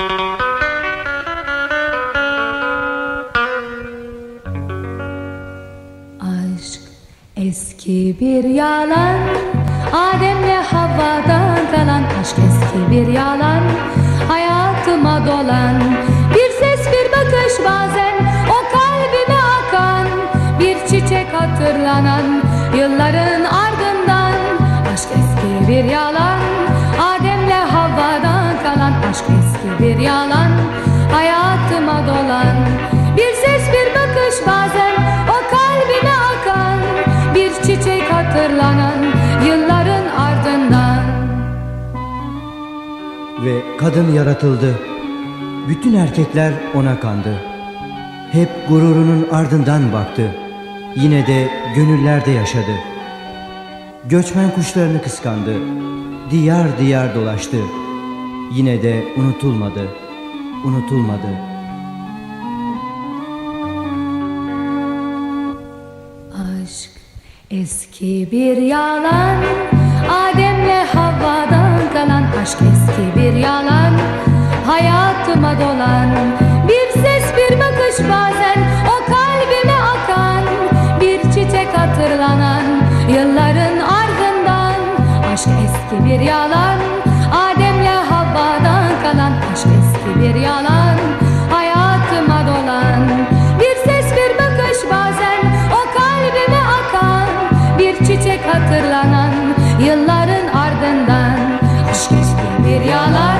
Aşk eski bir yalan Adem'le Havva'dan kalan Aşk eski bir yalan. Hayatıma dolan Bir ses bir bakış bazen O kalbime akan Bir çiçek hatırlanan Yılların ardından Aşk eski bir yalan Eski bir yalan Hayatıma dolan Bir ses bir bakış bazen O kalbime akan Bir çiçek hatırlanan Yılların ardından Ve kadın yaratıldı. Bütün erkekler ona kandı. Hep gururunun ardından baktı. Yine de gönüllerde yaşadı. Göçmen kuşlarını kıskandı. Diyar diyar dolaştı. Yine de unutulmadı. Unutulmadı. Aşk eski bir yalan Adem'le Havva'dan kalan Aşk eski bir yalan Hayatıma dolan Bir ses bir bakış bazen O kalbime akan Bir çiçek hatırlanan Yılların ardından Aşk eski bir yalan eski bir yalan Hayatıma dolan. Bir ses bir bakış bazen O kalbime akan. Bir çiçek hatırlanan Yılların ardından. Aşk eski bir yalan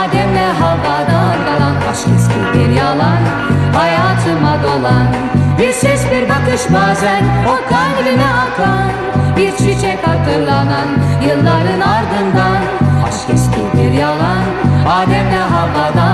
Adem'le Havva'dan kalan. Aşk eski bir yalan Hayatıma dolan. Bir ses bir bakış bazen O kalbime akan. Bir çiçek hatırlanan Yılların ardından Adem'le